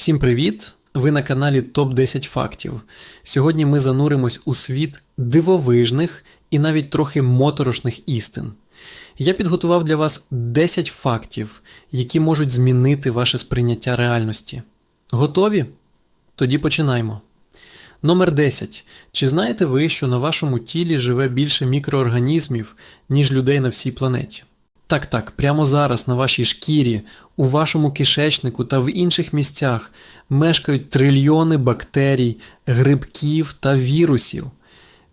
Всім привіт! Ви на каналі Топ 10 фактів. Сьогодні ми зануримось у світ дивовижних і навіть трохи моторошних істин. Я підготував для вас 10 фактів, які можуть змінити ваше сприйняття реальності. Готові? Тоді починаємо. Номер 10. Чи знаєте ви, що на вашому тілі живе більше мікроорганізмів, ніж людей на всій планеті? Так, так, прямо зараз на вашій шкірі, у вашому кишечнику та в інших місцях мешкають трильйони бактерій, грибків та вірусів.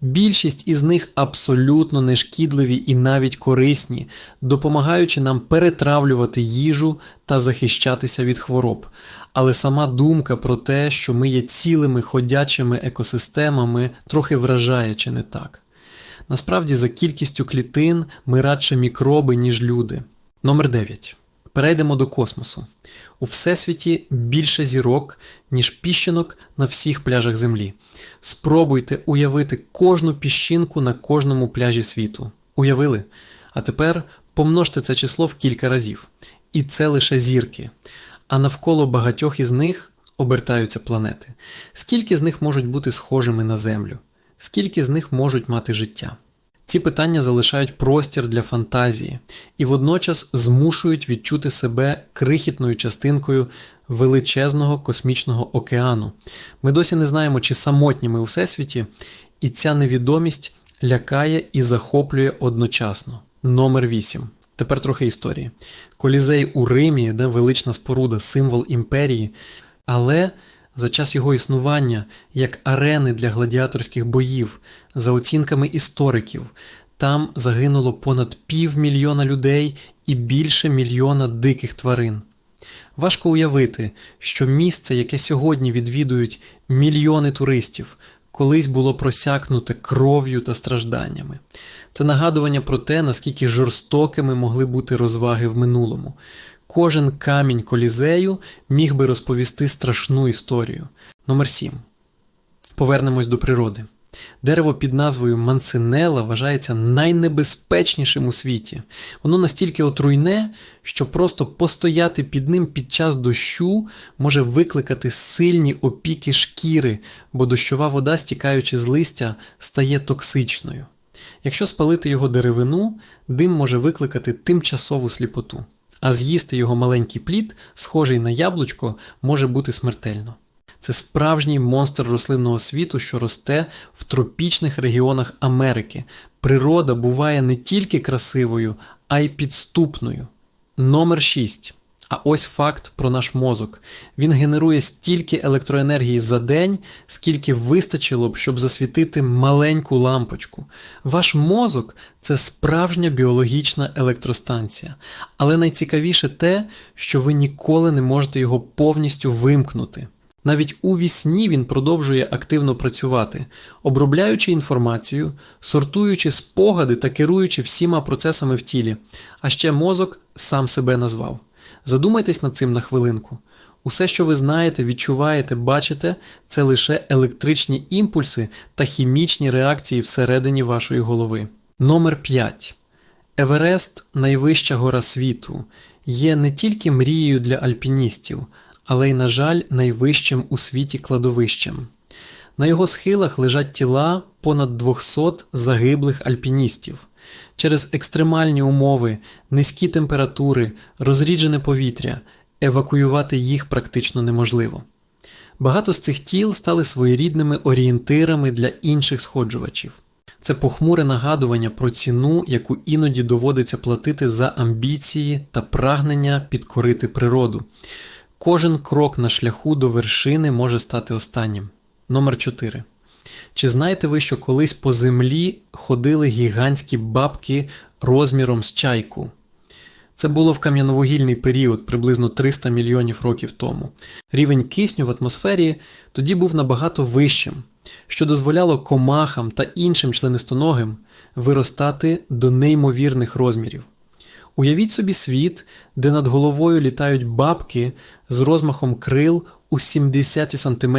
Більшість із них абсолютно нешкідливі і навіть корисні, допомагаючи нам перетравлювати їжу та захищатися від хвороб. Але сама думка про те, що ми є цілими ходячими екосистемами, трохи вражає чи не так. Насправді, за кількістю клітин ми радше мікроби, ніж люди. Номер 9. Перейдемо до космосу. У всесвіті більше зірок, ніж піщинок на всіх пляжах Землі. Спробуйте уявити кожну піщинку на кожному пляжі світу. Уявили? А тепер помножте це число в кілька разів. І це лише зірки. А навколо багатьох із них обертаються планети. Скільки з них можуть бути схожими на Землю? Скільки з них можуть мати життя? Ці питання залишають простір для фантазії і водночас змушують відчути себе крихітною частинкою величезного космічного океану. Ми досі не знаємо, чи самотні ми у всесвіті, і ця невідомість лякає і захоплює одночасно. Номер 8. Тепер трохи історії. Колізей у Римі, де велична споруда, символ імперії, але за час його існування як арени для гладіаторських боїв, за оцінками істориків, там загинуло понад півмільйона людей і більше мільйона диких тварин. Важко уявити, що місце, яке сьогодні відвідують мільйони туристів, колись було просякнуте кров'ю та стражданнями. Це нагадування про те, наскільки жорстокими могли бути розваги в минулому. Кожен камінь колізею міг би розповісти страшну історію. Номер 7. Повернемось до природи. Дерево під назвою Манцинела вважається найнебезпечнішим у світі. Воно настільки отруйне, що просто постояти під ним під час дощу може викликати сильні опіки шкіри, бо дощова вода, стікаючи з листя, стає токсичною. Якщо спалити його деревину, дим може викликати тимчасову сліпоту, а з'їсти його маленький плід, схожий на яблучко, може бути смертельно. Це справжній монстр рослинного світу, що росте в тропічних регіонах Америки. Природа буває не тільки красивою, а й підступною. Номер 6. А ось факт про наш мозок. Він генерує стільки електроенергії за день, скільки вистачило б, щоб засвітити маленьку лампочку. Ваш мозок це справжня біологічна електростанція. Але найцікавіше те, що ви ніколи не можете його повністю вимкнути. Навіть у вісні він продовжує активно працювати, обробляючи інформацію, сортуючи спогади та керуючи всіма процесами в тілі, а ще мозок сам себе назвав. Задумайтесь над цим на хвилинку. Усе, що ви знаєте, відчуваєте, бачите, це лише електричні імпульси та хімічні реакції всередині вашої голови. Номер 5. Еверест найвища гора світу, є не тільки мрією для альпіністів, але й, на жаль, найвищим у світі кладовищем. На його схилах лежать тіла понад 200 загиблих альпіністів. Через екстремальні умови, низькі температури, розріджене повітря, евакуювати їх практично неможливо. Багато з цих тіл стали своєрідними орієнтирами для інших сходжувачів. Це похмуре нагадування про ціну, яку іноді доводиться платити за амбіції та прагнення підкорити природу. Кожен крок на шляху до вершини може стати останнім. Номер 4. Чи знаєте ви, що колись по землі ходили гігантські бабки розміром з чайку? Це було в кам'яновугільний період приблизно 300 мільйонів років тому. Рівень кисню в атмосфері тоді був набагато вищим, що дозволяло комахам та іншим членистоногим виростати до неймовірних розмірів. Уявіть собі світ, де над головою літають бабки з розмахом крил у 70 см,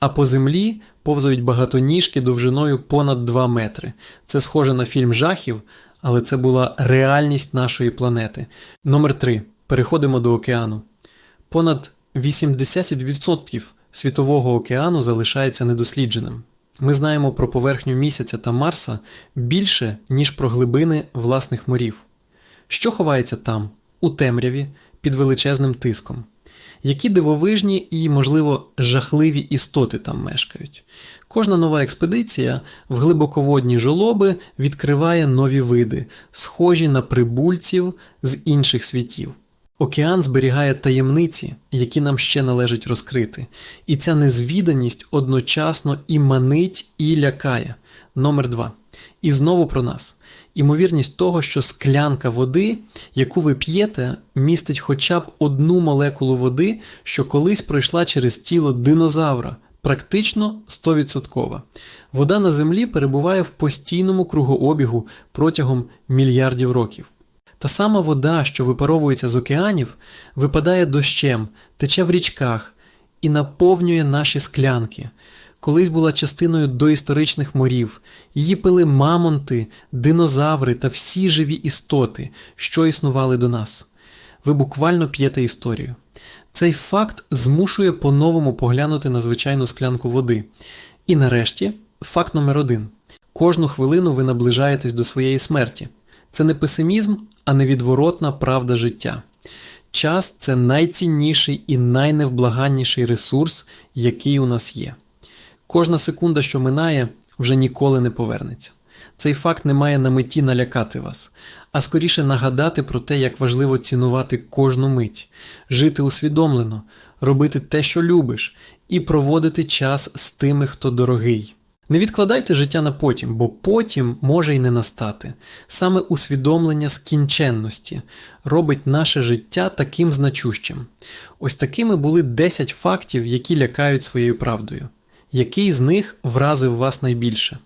а по землі повзають багатоніжки довжиною понад 2 метри. Це схоже на фільм жахів, але це була реальність нашої планети. Номер 3. Переходимо до океану. Понад 80% світового океану залишається недослідженим. Ми знаємо про поверхню місяця та Марса більше, ніж про глибини власних морів. Що ховається там, у темряві, під величезним тиском? Які дивовижні і, можливо, жахливі істоти там мешкають? Кожна нова експедиція в глибоководні жолоби відкриває нові види, схожі на прибульців з інших світів. Океан зберігає таємниці, які нам ще належить розкрити, і ця незвіданість одночасно і манить, і лякає. Номер два. І знову про нас. Імовірність того, що склянка води, яку ви п'єте, містить хоча б одну молекулу води, що колись пройшла через тіло динозавра, практично 100%. Вода на землі перебуває в постійному кругообігу протягом мільярдів років. Та сама вода, що випаровується з океанів, випадає дощем, тече в річках і наповнює наші склянки. Колись була частиною доісторичних морів. Її пили мамонти, динозаври та всі живі істоти, що існували до нас. Ви буквально п'єте історію. Цей факт змушує по-новому поглянути на звичайну склянку води. І нарешті, факт номер один: кожну хвилину ви наближаєтесь до своєї смерті. Це не песимізм, а невідворотна правда життя. Час це найцінніший і найневблаганніший ресурс, який у нас є. Кожна секунда, що минає, вже ніколи не повернеться. Цей факт не має на меті налякати вас, а скоріше нагадати про те, як важливо цінувати кожну мить, жити усвідомлено, робити те, що любиш, і проводити час з тими, хто дорогий. Не відкладайте життя на потім, бо потім може й не настати. Саме усвідомлення скінченності робить наше життя таким значущим. Ось такими були 10 фактів, які лякають своєю правдою. Який з них вразив вас найбільше?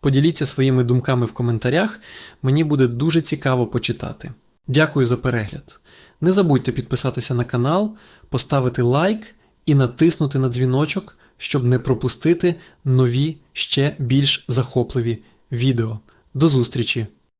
Поділіться своїми думками в коментарях, мені буде дуже цікаво почитати. Дякую за перегляд. Не забудьте підписатися на канал, поставити лайк і натиснути на дзвіночок, щоб не пропустити нові ще більш захопливі відео. До зустрічі!